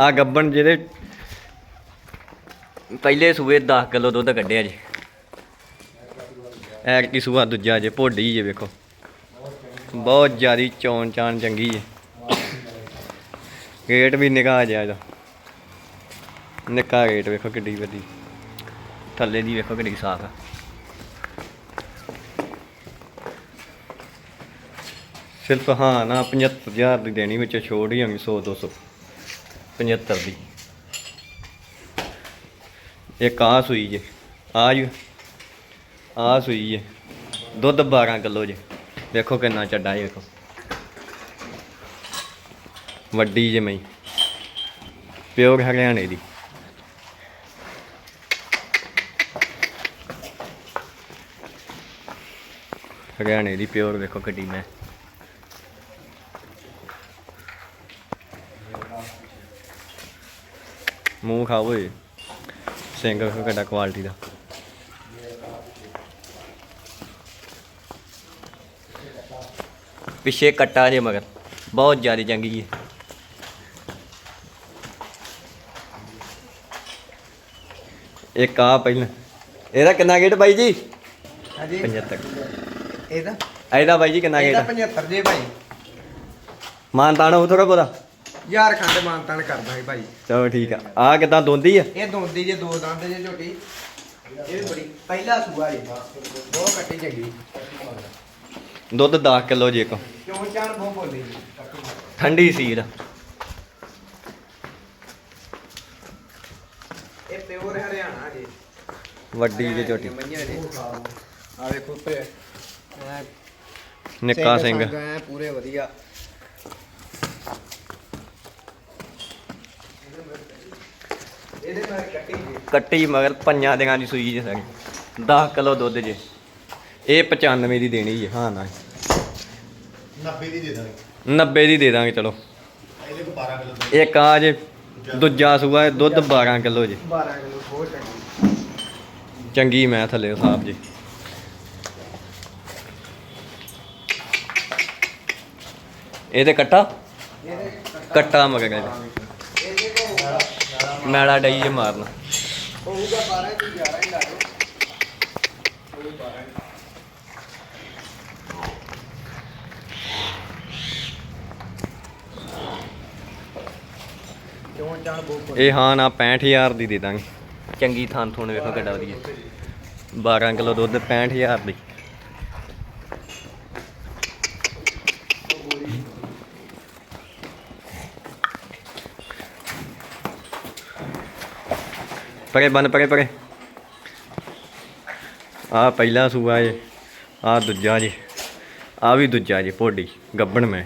ਆ ਗੱਬਣ ਜਿਹਦੇ ਪਹਿਲੇ ਸੂਏ 10 ਕਿਲੋ ਦੁੱਧ ਕੱਢਿਆ ਜੇ। ਐ ਕੀ ਸੂਆ ਦੂਜਾ ਜੇ ਭੋਡੀ ਜੇ ਵੇਖੋ। ਬਹੁਤ ਜ਼ਿਆਦੀ ਚੌਣ ਚਾਨ ਚੰਗੀ ਹੈ ਗੇਟ ਵੀ ਨਿਕਾ ਜਿਆ ਇਹਦਾ। ਨਿੱਕਾ ਗੇਟ ਵੇਖੋ ਕਿੱਡੀ ਵੱਡੀ। ਥੱਲੇ ਦੀ ਵੇਖੋ ਕਿੱਡੀ ਸਾਫ਼ ਆ। ਸਿਰਫ ਹਾਂ ਨਾ 75000 ਦੀ ਦੇਣੀ ਵਿੱਚ ਛੋੜ ਹੀ ਹੋਣੀ 100 200 75 ਦੀ। ਇੱਕ ਆ ਸੂਈ ਜੇ। ਆ ਜੀ। ਆ ਸੂਈ ਜੇ। ਦੁੱਧ 12 ਕਿਲੋ ਜੇ। ਵੇਖੋ ਕਿੰਨਾ ਚੱਡਾ ਹੈ ਵੇਖੋ। ਵੱਡੀ ਜੇ ਮਈ। ਪਿਓਰ ਹਰਿਆਣੇ ਦੀ। ਹਰਿਆਣੇ ਦੀ ਪਿਓਰ ਵੇਖੋ ਕਿੱਡੀ ਮੈਂ। ਮੂੰਹ ਖਾਓ ਓਏ ਸਿੰਘ ਕਿੱਡਾ ਕੁਆਲਿਟੀ ਦਾ। ਪਿੱਛੇ ਕੱਟਾ ਜੇ ਮਗਰ। ਬਹੁਤ ਜ਼ਿਆਦਾ ਚੰਗੀ ਹੈ ਇੱਕ ਆ ਪਹਿਲਾਂ। ਇਹਦਾ ਕਿੰਨਾ ਗੇਟ ਬਾਈ ਜੀ? ਹਾਂਜੀ। 75 ਇਹਦਾ? ਇਹਦਾ ਬਾਈ ਜੀ ਕਿੰਨਾ ਇਹਦਾ ਗੇਟ 75 ਜੇ ਭਾਈ ਮਾਨ ਤਾਣਾ ਉਹ ਥੋੜਾ ਬੋਦਾ ਯਾਰ ਖੰਡ ਮਾਨਤਾਨ ਕਰਦਾ ਹੈ ਭਾਈ। ਚਲੋ ਠੀਕ ਆ। ਆ ਕਿਦਾਂ ਦੋਂਦੀ ਆ? ਇਹ ਦੋਂਦੀ ਜੇ ਦੋ ਦੰਦ ਜੇ ਝੋਟੀ। ਇਹ ਬੜੀ ਪਹਿਲਾ ਸੂਆ ਜੀ ਬਹੁਤ ਕੱਟੀ ਚੰਗੀ। ਦੁੱਧ 10 ਕਿਲੋ ਜੇ ਕੋ। ਕਿਉਂ ਚਾਣ ਬਹੁਤ ਬੋਲੀ? ਠੰਡੀ ਸੀਰ। ਇਹ ਪਿਓਰ ਹਰਿਆਣਾ ਜੀ। ਵੱਡੀ ਜੇ ਝੋਟੀ। ਆ ਵੇਖੋ ਨਿੱਕਾ ਸਿੰਘ ਪੂਰੇ ਵਧੀਆ। ਇਹਦੇ ਨਾਲ ਕੱਟੀ ਜੀ ਕੱਟੀ ਮਗਰ ਪੰਜਾਂ ਦਿਨਾਂ ਦੀ ਸੂਈ ਜੇ ਸਾਰੀ। 10 ਕਿਲੋ ਦੁੱਧ ਜੇ। ਇਹ 95 ਦੀ ਦੇਣੀ ਜੇ ਹਾਂ ਨਾ 90 ਦੀ ਦੇ ਦਾਂਗੇ। 90 ਦੀ ਦੇ ਦਾਂਗੇ ਚਲੋ। ਇਹਦੇ ਕੋ 12 ਕਿਲੋ ਇੱਕ ਆ ਜੇ ਦੂਜਾ ਸੂਆ ਇਹ ਦੁੱਧ 12 ਕਿਲੋ ਜੇ। 12 ਕਿਲੋ ਬਹੁਤ ਚੰਗੀ। ਚੰਗੀ ਮੈਂ ਥੱਲੇ ਸਾਫ਼ ਜੀ। ਇਹਦੇ ਕੱਟਾ? ਕੱਟਾ। ਮਗਰ ਕੋ ਮੈਲਾ ਡਈ ਜੇ ਮਾਰਨਾ। ਹੋਊਗਾ 12 ਦੀ 11 ਹੀ ਲਾ ਲਓ ਹੋਊ 12 ਕਿਉਂ ਚਾਣ ਬਹੁਤ ਇਹ ਹਾਂ ਨਾ 65000 ਦੀ ਦੇ ਦਾਂਗੇ। ਚੰਗੀ ਥਾਂ ਥੋਣ ਵੇਖੋ ਕਿੱਡਾ ਵਧੀਆ। 12 ਕਿਲੋ ਦੁੱਧ 65000 ਦੀ। ਪਰੇ ਬੰਨ, ਪਰੇ ਪਰੇ। ਆ ਪਹਿਲਾ ਸੂਆ ਜੇ ਆ ਦੂਜਾ ਜੀ, ਆ ਵੀ ਦੂਜਾ ਜੀ, ਪੋਡੀ, ਗੱਬਣ ਮੈਂ।